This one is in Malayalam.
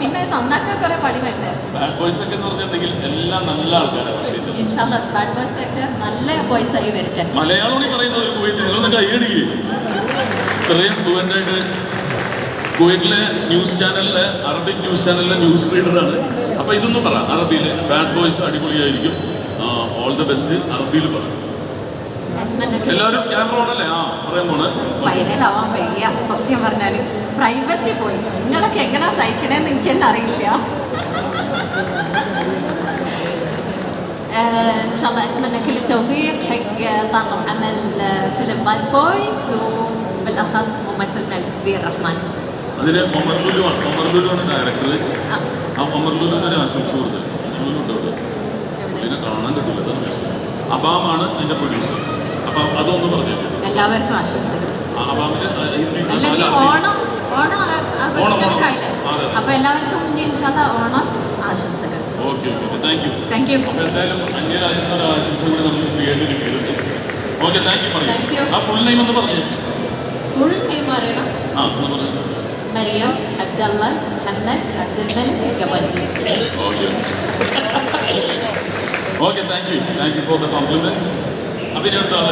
പിന്നെ നന്നാക്കാൻ കുറെ പണി വേണ്ടേ ബാഡ് ബോയ്സ് ഒക്കെ എന്ന് പറഞ്ഞിട്ടുണ്ടെങ്കിൽ എല്ലാം നല്ല ആൾക്കാരാണ് പക്ഷേ ഇൻഷാല്ല ബാഡ് ബോയ്സ് ഒക്കെ നല്ല ബോയ്സ് ആയി വരട്ടെ. മലയാളമാണ് ഈ പറയുന്നത് ഒരു കുവൈറ്റ് നിങ്ങളൊന്ന് കൈയടിക്കുക ഇത്രയും ഫ്ലുവന്റ് ആയിട്ട് കുവൈറ്റിലെ ന്യൂസ് ചാനലിലെ അറബിക് ന്യൂസ് ചാനലിലെ ന്യൂസ് റീഡറാണ് അപ്പൊ ഇതൊന്നും പറ. അറബിയിൽ ബാഡ് ബോയ്സ് അടിപൊളിയായിരിക്കും. ഓൾ ദ ബെസ്റ്റ് അറബിയിൽ പറ. എല്ലാവരും ക്യാമറ ഓണല്ലേ ആ പറയാൻ പോണേ. വൈറലാവാൻ വയ്യ. സത്യം പറഞ്ഞാൽ. പ്രൈവസി പോയി നിങ്ങളൊക്കെ എങ്ങനെ സഹിക്കണേന്ന് എനിക്ക് തന്നെ അറിയില്ല آه، ان شاء الله اتمنى كل التوفيق حق طاقم عمل آه، فيلم باد بويز وبالاخص ممثلنا الكبير رحمن അതിന് ഒമർ ലുലു ആണ് ഒമർ ലുലു ആണ് ഡയറക്ടർ آه. ആ ഒമർ ലുലുവിന് ഒരു ആശംസ കൊടുത്ത് ഒമർ ലുലു ഉണ്ട് അവിടെ പുള്ളിനെ കാണാൻ കിട്ടില്ല അതാണ് വിഷയം അബാമാണ് അതിന്റെ പ്രൊഡ്യൂസേഴ്സ് അപ്പൊ അതൊന്ന് പറഞ്ഞേക്കും എല്ലാവർക്കും ആശംസകൾ അബാമിന് ഹിന്ദി അപ്പൊ എല്ലാവർക്കും ഓണം ആശംസകൾ. താങ്ക് യു ഫുൾ നെയിം പറയണം. Mariam Abdullah Hamad Abdul Malik Kabathi okay thank you thank you for the compliments അതിനെടുത്താണ്